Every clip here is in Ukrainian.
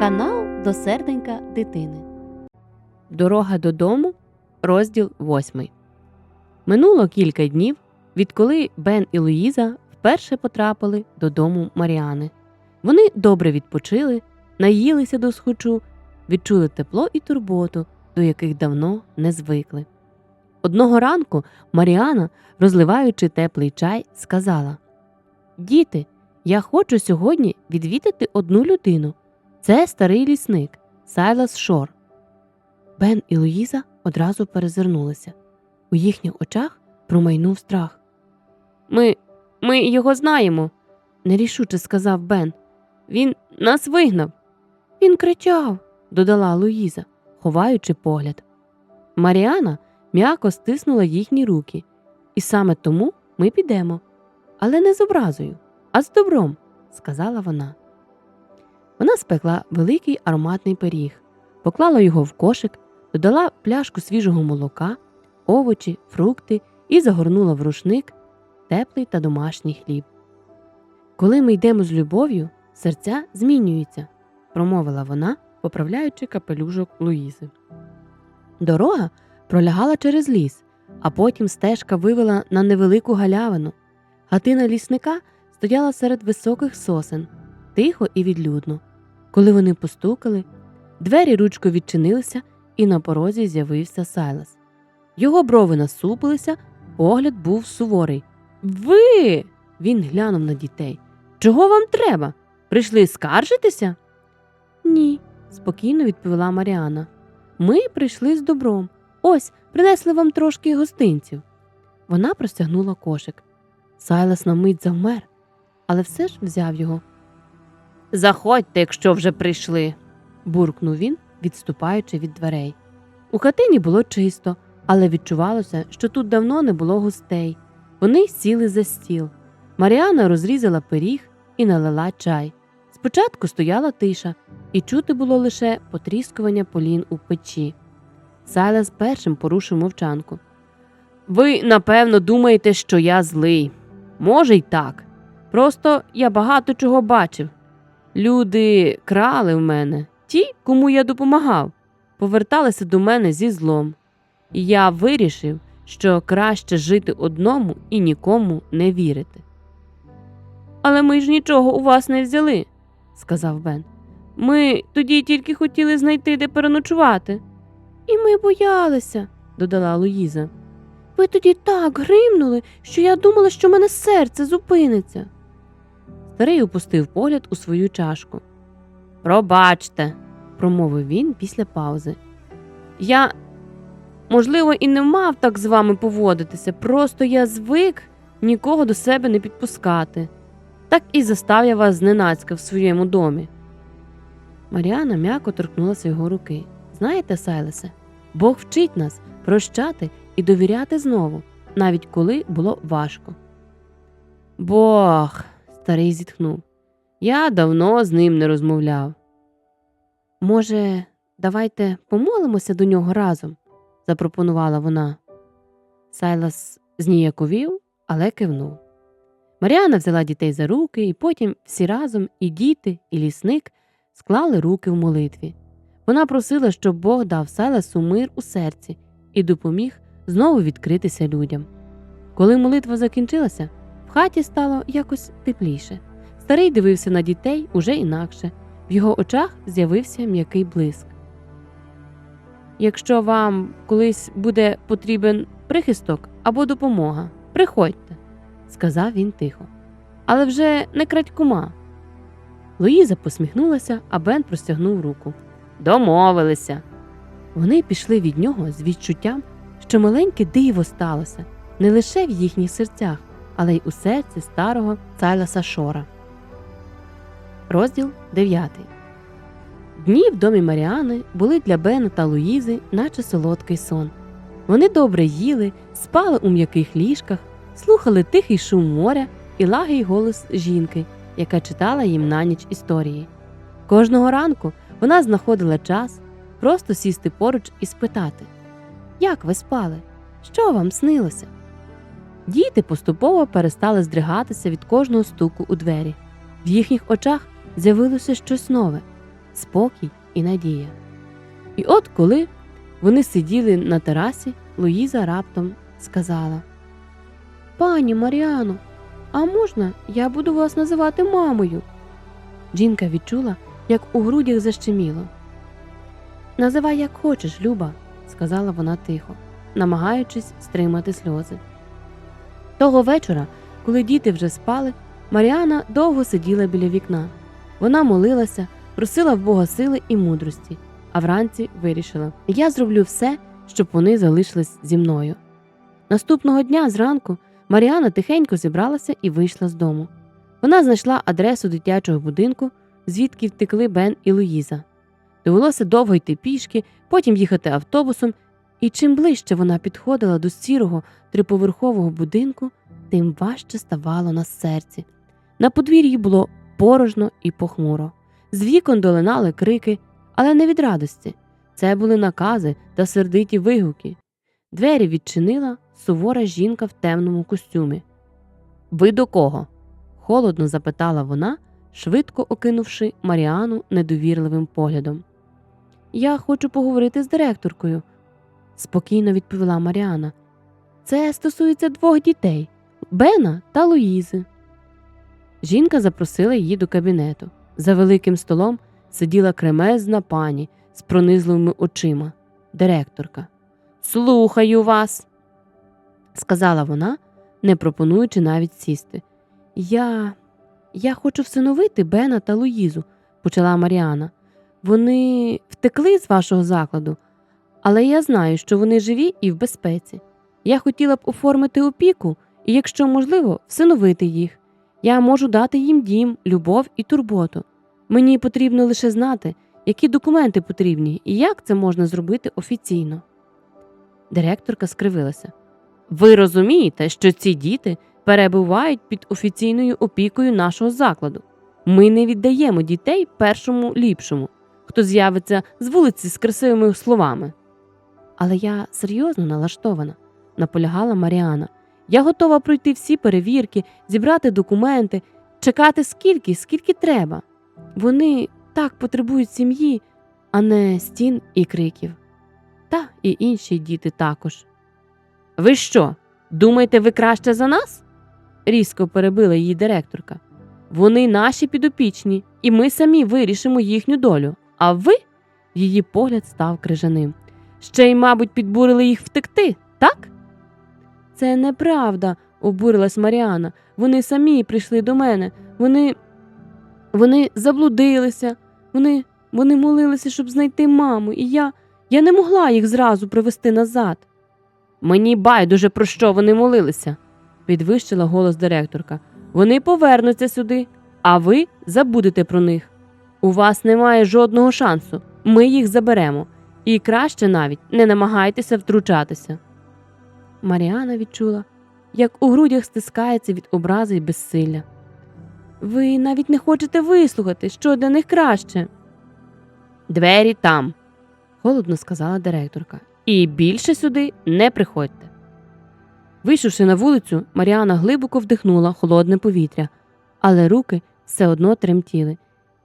Канал до серденька дитини. Дорога додому, розділ восьмий. Минуло кілька днів, відколи Бен і Луїза вперше потрапили додому Маріани. Вони добре відпочили, наїлися до схочу, відчули тепло і турботу, до яких давно не звикли. Одного ранку Маріана, розливаючи теплий чай, сказала: Діти, я хочу сьогодні відвідати одну людину. Це старий лісник Сайлас Шор. Бен і Луїза одразу перезирнулися. У їхніх очах промайнув страх. Ми, ми його знаємо, нерішуче сказав Бен. Він нас вигнав. Він кричав, додала Луїза, ховаючи погляд. Маріана м'яко стиснула їхні руки, і саме тому ми підемо. Але не з образою, а з добром, сказала вона. Вона спекла великий ароматний пиріг, поклала його в кошик, додала пляшку свіжого молока, овочі, фрукти і загорнула в рушник теплий та домашній хліб. Коли ми йдемо з любов'ю, серця змінюються, промовила вона, поправляючи капелюжок Луїзи. Дорога пролягала через ліс, а потім стежка вивела на невелику галявину. Гатина лісника стояла серед високих сосен, тихо і відлюдно. Коли вони постукали, двері ручко відчинилися, і на порозі з'явився Сайлас. Його брови насупилися, погляд був суворий. Ви. Він глянув на дітей. Чого вам треба? Прийшли скаржитися? Ні, спокійно відповіла Маріана. Ми прийшли з добром. Ось принесли вам трошки гостинців. Вона простягнула кошик. Сайлас на мить завмер, але все ж взяв його. Заходьте, якщо вже прийшли, буркнув він, відступаючи від дверей. У хатині було чисто, але відчувалося, що тут давно не було гостей. Вони сіли за стіл. Маріана розрізала пиріг і налила чай. Спочатку стояла тиша, і чути було лише потріскування полін у печі. Сайлас першим порушив мовчанку. Ви, напевно, думаєте, що я злий. Може, й так. Просто я багато чого бачив. Люди крали в мене, ті, кому я допомагав, поверталися до мене зі злом. І я вирішив, що краще жити одному і нікому не вірити. Але ми ж нічого у вас не взяли, сказав Бен. Ми тоді тільки хотіли знайти, де переночувати. І ми боялися, додала Луїза. Ви тоді так гримнули, що я думала, що в мене серце зупиниться. Старий опустив погляд у свою чашку. Пробачте, промовив він після паузи. Я, можливо, і не мав так з вами поводитися, просто я звик нікого до себе не підпускати. Так і застав я вас зненацька в своєму домі. Маріана м'яко торкнулася його руки. Знаєте, Сайлесе, Бог вчить нас прощати і довіряти знову, навіть коли було важко. Бог, старий зітхнув. Я давно з ним не розмовляв. Може, давайте помолимося до нього разом, запропонувала вона. Сайлас зніяковів, але кивнув. Маріана взяла дітей за руки, і потім всі разом, і діти, і лісник склали руки в молитві. Вона просила, щоб Бог дав Сайласу мир у серці і допоміг знову відкритися людям. Коли молитва закінчилася, в хаті стало якось тепліше. Старий дивився на дітей уже інакше, в його очах з'явився м'який блиск. Якщо вам колись буде потрібен прихисток або допомога, приходьте, сказав він тихо. Але вже не крадькома. Луїза посміхнулася, а Бен простягнув руку. Домовилися. Вони пішли від нього з відчуттям, що маленьке диво сталося не лише в їхніх серцях, але й у серці старого Сайласа Шора. Розділ 9 Дні в домі Маріани були для Бена та Луїзи, наче солодкий сон. Вони добре їли, спали у м'яких ліжках, слухали тихий шум моря і лагий голос жінки, яка читала їм на ніч історії. Кожного ранку вона знаходила час просто сісти поруч і спитати Як ви спали? Що вам снилося? Діти поступово перестали здригатися від кожного стуку у двері. В їхніх очах з'явилося щось нове. спокій і надія. І от коли вони сиділи на терасі, Луїза раптом сказала: Пані Маріано, а можна я буду вас називати мамою? Жінка відчула, як у грудях защеміло. Називай як хочеш, Люба, сказала вона тихо, намагаючись стримати сльози. Того вечора, коли діти вже спали, Маріана довго сиділа біля вікна. Вона молилася, просила в Бога сили і мудрості, а вранці вирішила: я зроблю все, щоб вони залишились зі мною. Наступного дня зранку Маріана тихенько зібралася і вийшла з дому. Вона знайшла адресу дитячого будинку, звідки втекли Бен і Луїза. Довелося довго йти пішки, потім їхати автобусом, і чим ближче вона підходила до сірого триповерхового будинку, тим важче ставало на серці. На подвір'ї було порожно і похмуро. З вікон долинали крики, але не від радості. Це були накази та сердиті вигуки. Двері відчинила сувора жінка в темному костюмі. Ви до кого? холодно запитала вона, швидко окинувши Маріану недовірливим поглядом. Я хочу поговорити з директоркою, спокійно відповіла Маріана. Це стосується двох дітей Бена та Луїзи. Жінка запросила її до кабінету. За великим столом сиділа кремезна пані з пронизливими очима, директорка. Слухаю вас, сказала вона, не пропонуючи навіть сісти. Я. Я хочу всиновити Бена та Луїзу, почала Маріана. Вони втекли з вашого закладу, але я знаю, що вони живі і в безпеці. Я хотіла б оформити опіку і, якщо можливо, всиновити їх. Я можу дати їм дім, любов і турботу. Мені потрібно лише знати, які документи потрібні і як це можна зробити офіційно. Директорка скривилася. Ви розумієте, що ці діти перебувають під офіційною опікою нашого закладу. Ми не віддаємо дітей першому ліпшому, хто з'явиться з вулиці з красивими словами. Але я серйозно налаштована, наполягала Маріана. Я готова пройти всі перевірки, зібрати документи, чекати скільки, скільки треба. Вони так потребують сім'ї, а не стін і криків. Та і інші діти також. Ви що, думаєте, ви краще за нас? різко перебила її директорка. Вони наші підопічні, і ми самі вирішимо їхню долю. А ви? Її погляд став крижаним. Ще й, мабуть, підбурили їх втекти, так? Це неправда, обурилась Маріана. Вони самі прийшли до мене. Вони. Вони заблудилися, вони вони молилися, щоб знайти маму, і я я не могла їх зразу привести назад. Мені байдуже про що вони молилися, підвищила голос директорка. Вони повернуться сюди, а ви забудете про них. У вас немає жодного шансу. Ми їх заберемо, і краще навіть не намагайтеся втручатися. Маріана відчула, як у грудях стискається від образи й безсилля. Ви навіть не хочете вислухати, що для них краще. Двері там, холодно сказала директорка, і більше сюди не приходьте. Вийшовши на вулицю, Маріана глибоко вдихнула холодне повітря, але руки все одно тремтіли.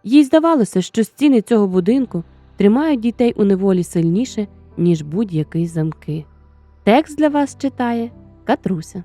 Їй здавалося, що стіни цього будинку тримають дітей у неволі сильніше, ніж будь-які замки. Текст для вас читає Катруся.